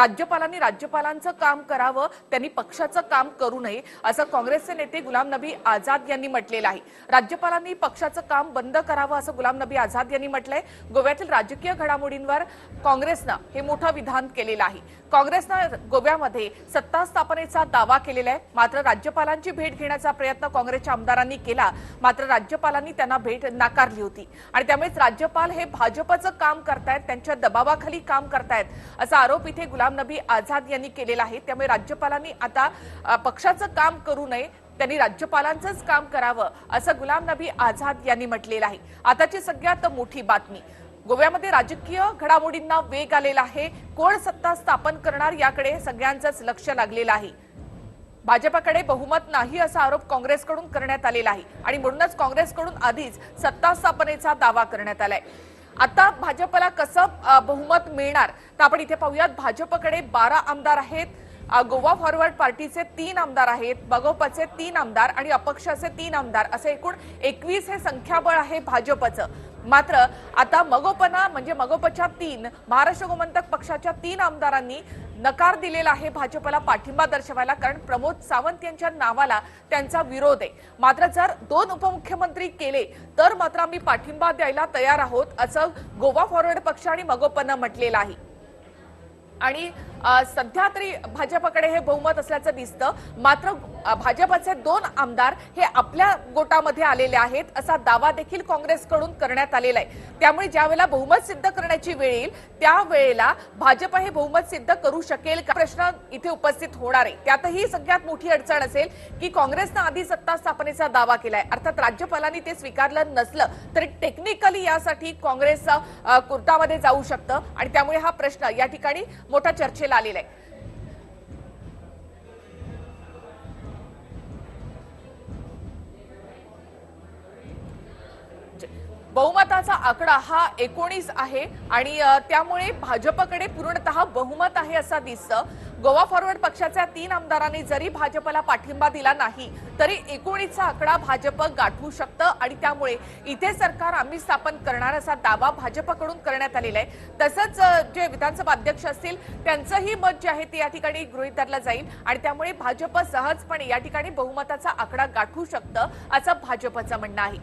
राज्यपालांनी राज्यपालांचं काम करावं त्यांनी पक्षाचं काम करू नये असं काँग्रेसचे नेते गुलाम नबी आझाद यांनी म्हटलेलं आहे. राज्यपालांनी पक्षाचं काम बंद करावं असं गुलाम नबी आझाद यांनी म्हटलंय. गोव्यातील राजकीय घडामोडींवर काँग्रेसनं हे मोठं विधान केलेलं आहे. काँग्रेसनं गोव्यामध्ये सत्ता स्थापनेचा दावा केलेला आहे. मात्र राज्यपालांची भेट घेण्याचा प्रयत्न काँग्रेसच्या आमदारांनी केला. मात्र राज्यपालांनी त्यांना भेट नाकारली होती. आणि त्यामुळेच राज्यपाल हे भाजपचं काम करतायत त्यांच्या दबावाखाली काम करतायत असा आरोप इथे गुलाम नबी आझाद यांनी केलेला आहे. त्यामुळे राज्यपालांनी आता पक्षाचं काम करू नये. त्यांनी राज्यपालांचंच काम करावं असं गुलाम नबी आझाद यांनी म्हटलेलं आहे. आताची सगळ्यात मोठी बातमी. गोव्यामध्ये राजकीय घडामोडींना वेग आलेला आहे. कोण सत्ता स्थापन करणार याकडे सगळ्यांचंच लक्ष लागलेलं आहे. भाजपाकडे बहुमत नाही असा आरोप काँग्रेसकडून करण्यात आलेला आहे. आणि म्हणूनच काँग्रेसकडून आधीच सत्ता स्थापनेचा दावा करण्यात आलाय. आता भाजपला कसं बहुमत मिळणार? तर आपण इथे पाहूयात भाजपकडे बारा आमदार आहेत. गोवा फॉरवर्ड पार्टीचे तीन आमदार आहेत बगोपचे तीन आमदार आणि अपक्षाचे तीन आमदार. असे एकूण एकवीस हे संख्याबळ आहे भाजपचं. मात्र आता मगोपना म्हणजे मगोपच्या तीन महाराष्ट्र गोमंतक पक्षाच्या तीन आमदारांनी नकार दिलेला आहे भाजपला पाठिंबा दर्शवायला कारण प्रमोद सावंत यांच्या नावाला त्यांचा विरोध आहे. मात्र जर दोन उपमुख्यमंत्री केले तर मात्र आम्ही पाठिंबा द्यायला तयार आहोत असं गोवा फॉरवर्ड पक्ष आणि मगोपनं म्हटलेलं आहे. आणि सध्या तरी भाजपकडे हे बहुमत असल्याचं दिसतं. मात्र भाजपचे दोन आमदार हे आपल्या गोटामध्ये आलेले आहेत असा दावा देखील काँग्रेसकडून करण्यात आलेला आहे त्यामुळे ज्यावेळेला बहुमत सिद्ध करण्याची वेळ येईल त्यावेळेला भाजप हे बहुमत सिद्ध करू शकेल का? प्रश्न इथे उपस्थित होणार आहे. त्यातही सगळ्यात मोठी अडचण असेल की काँग्रेसनं आधी सत्ता स्थापनेचा दावा केलाय. अर्थात राज्यपालांनी ते स्वीकारलं नसलं तरी टेक्निकली यासाठी काँग्रेस कोर्टामध्ये जाऊ शकतं. आणि त्यामुळे हा प्रश्न या ठिकाणी मोठा चर्चेला आलेलं आहे. बहुमताचा आकडा हा एकोणीस आहे आणि त्यामुळे भाजपकडे पूर्णतः बहुमत आहे असं दिसतं. गोवा फॉरवर्ड पक्षाच्या तीन आमदारांनी जरी भाजपला पाठिंबा दिला नाही तरी एकोणीसचा आकडा भाजप गाठवू शकतं आणि त्यामुळे इथे सरकार आम्ही स्थापन करणार असा दावा भाजपकडून करण्यात आलेला आहे. तसंच जे विधानसभा अध्यक्ष असतील त्यांचंही मत जे आहे ते या ठिकाणी गृहीत धरलं जाईल आणि त्यामुळे भाजप सहजपणे या ठिकाणी बहुमताचा आकडा गाठवू शकतं असं भाजपचं म्हणणं आहे.